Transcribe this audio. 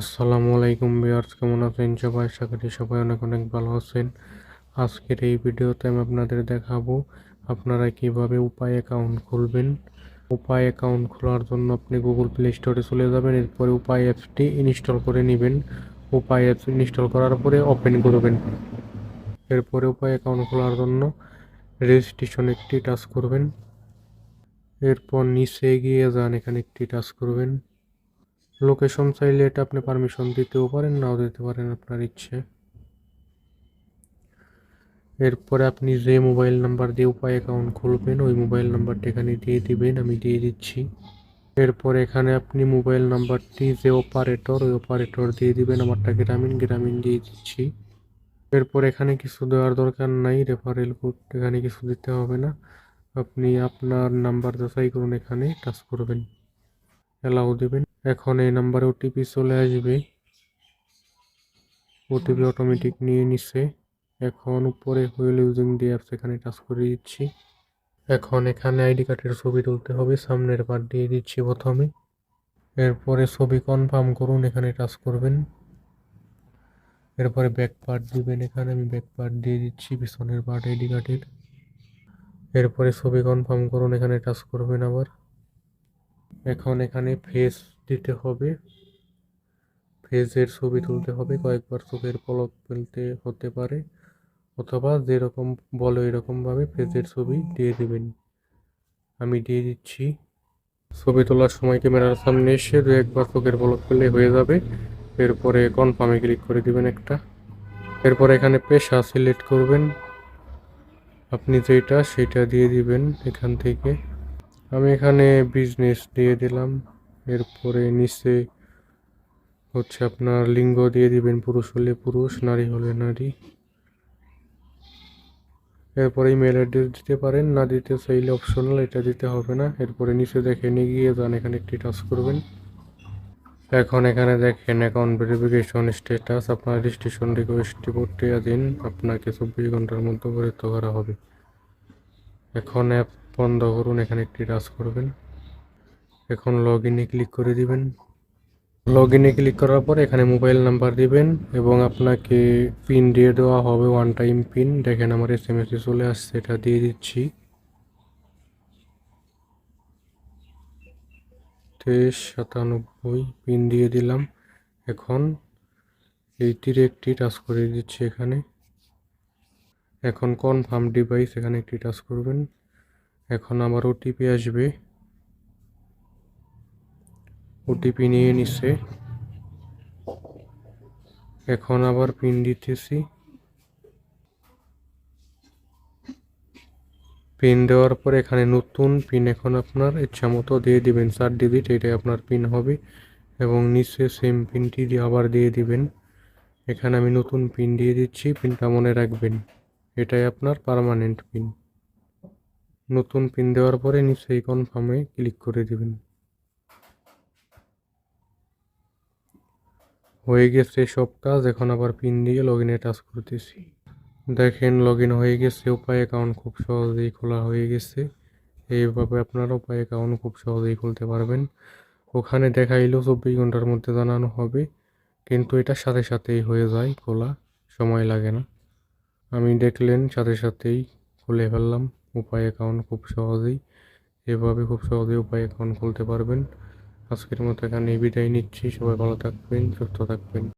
আসসালামু আলাইকুম ভিউয়ার্স, কেমন আছেন সবাই? আশা করি সবাই অনেক অনেক ভালো আছেন। আজকের এই ভিডিওতে আমি আপনাদের দেখাবো আপনারা কীভাবে উপায় অ্যাকাউন্ট খুলবেন। উপায় অ্যাকাউন্ট খোলার জন্য আপনি গুগল প্লে স্টোরে চলে যাবেন, এরপরে উপায় অ্যাপসটি ইনস্টল করে নেবেন। উপায় অ্যাপস ইনস্টল করার পরে ওপেন করবেন। এরপরে উপায় অ্যাকাউন্ট খোলার জন্য রেজিস্ট্রেশন একটি টাচ করবেন। এরপর নিচে গিয়ে যান, এখানে একটি টাচ করবেন। লোকেশন চাইলে এটা আপনি পারমিশন দিতেও পারেন, নাও দিতে পারেন আপনার ইচ্ছে। এরপরে আপনি যে মোবাইল নাম্বার দিয়ে উপায় অ্যাকাউন্ট খুলবেন, ওই মোবাইল নাম্বারটি এখানে দিয়ে দিবেন, আমি দিয়ে দিচ্ছি। এরপর এখানে আপনি মোবাইল নাম্বারটি যে অপারেটর ওই অপারেটর দিয়ে দিবেন, আমারটা গ্রামীণ গ্রামীণ দিয়ে দিচ্ছি। এরপর এখানে কিছু দেওয়ার দরকার নাই রেফারেল কোড এখানে কিছু দিতে হবে না। আপনি আপনার নাম্বার যাচাই করুন এখানে টাচ করবেন। অ্যালাউ দেবেন। এখন এই নাম্বারে ওটিপি চলে আসবে। ওটিপি অটোমেটিক নিয়ে নিছে। এখন উপরে হুইল ইউজিং দিয়ে অ্যাপস এখানে টাচ করে দিচ্ছি। এখন এখানে আইডি কার্ডের ছবি তুলতে হবে, সামনের পার্ট দিয়ে দিচ্ছি প্রথমে। এরপরে ছবি কনফার্ম করুন, এখানে টাচ করবেন। এরপরে ব্যাক পার্ট দিবেন এখানে, আমি ব্যাক পার্ট দিয়ে দিচ্ছি পিছনের পার্ট আইডি কার্ডের। এরপরে ছবি কনফার্ম করুন, এখানে টাচ করবেন আবার। এখন এখানে ফেস দিতে হবে। ফেসের ছবি তুলতে হবে, কয়েকবার চোখের পলক ফেলতে হতে পারে। অথবা যেরকম বলো এরকমভাবে ফেসের ছবি দিয়ে দেবেন। আমি দিয়ে দিচ্ছি। ছবি তোলার সময় ক্যামেরার সামনে এসে দু একবার চোখের পলক ফেলে হয়ে যাবে। এরপরে কনফার্মে ক্লিক করে দিবেন একটা। এরপর এখানে পেশা সিলেক্ট করবেন। আপনি যেটা, সেটা দিয়ে দিবেন এখান থেকে। আমি এখানে বিজনেস দিয়ে দিলাম। এরপরে নিচে হচ্ছে আপনার লিঙ্গ দিয়ে দিবেন পুরুষ হলে পুরুষ, নারী হলে নারী। এরপরে ইমেল অ্যাড্রেস দিতে পারেন, না দিতে চাইলে অপশনাল এটা দিতে হবে না। এরপরে নিচে দেখে নিয়ে গিয়ে যান, এখানে একটি টাচ করবেন। এখন এখানে দেখেন অ্যাকাউন্ট ভেরিফিকেশন স্ট্যাটাস আপনার রেজিস্ট্রেশন রিকোয়েস্টটি প্রক্রিয়া দিন, আপনাকে চব্বিশ ঘণ্টার মধ্যে পরিত করা হবে। এখন অ্যাপ বন্ধ করুন, এখানে একটি টাচ করবেন। এখন লগ ইনে ক্লিক করে দিবেন। লগ ইনে ক্লিক করার পর এখানে মোবাইল নাম্বার দিবেন এবং আপনাকে পিন দিয়ে দেওয়া হবে ওয়ান টাইম পিন দেখেন আমার এস এম এসে চলে আসছে, এটা দিয়ে দিচ্ছি। তেইশ সাতানব্বই পিন দিয়ে দিলাম। এখন এইটির একটি টাচ করে দিচ্ছি এখানে। এখন কনফার্ম ডিভাইস এখানে একটি টাচ করবেন। এখন আমার ওটিপি আসবে। ওটিপি নিয়ে নিছে। এখন আবার পিন দিতেছি। পিন দেওয়ার পর এখানে নতুন পিন এখন আপনার ইচ্ছা মতো দিয়ে দিবেন। চার ডিজিট এটাই আপনার পিন হবে এবং নিচে সেম পিনটি দিয়ে আবার দিয়ে দিবেন। এখানে আমি নতুন পিন দিয়ে দিচ্ছি। পিনটা মনে রাখবেন। এটাই আপনার পার্মানেন্ট পিন নতুন পিন দেওয়ার পরে নিচেই কনফার্মে ক্লিক করে দিবেন। হয়ে গেছে সব কাজ, এখন আবার পিন দিয়ে লগ ইনে টাচ করতেছি। দেখেন লগ ইন হয়ে গেছে, উপায় অ্যাকাউন্ট খুব সহজেই খোলা হয়ে গেছে। এইভাবে আপনারা উপায় অ্যাকাউন্ট খুব সহজেই খুলতে পারবেন। ওখানে দেখাইলেও চব্বিশ ঘণ্টার মধ্যে জানানো হবে, কিন্তু এটা সাথে সাথেই হয়ে যায় খোলা, সময় লাগে না। আমি দেখলেন সাথে সাথেই খুলে ফেললাম। উপায় অ্যাকাউন্ট খুব সহজেই, এভাবে খুব সহজেই উপায় অ্যাকাউন্ট খুলতে পারবেন। আজকের মতো এখানে বিদায় নিচ্ছি, সবাই ভালো থাকবেন, সুস্থ থাকবেন।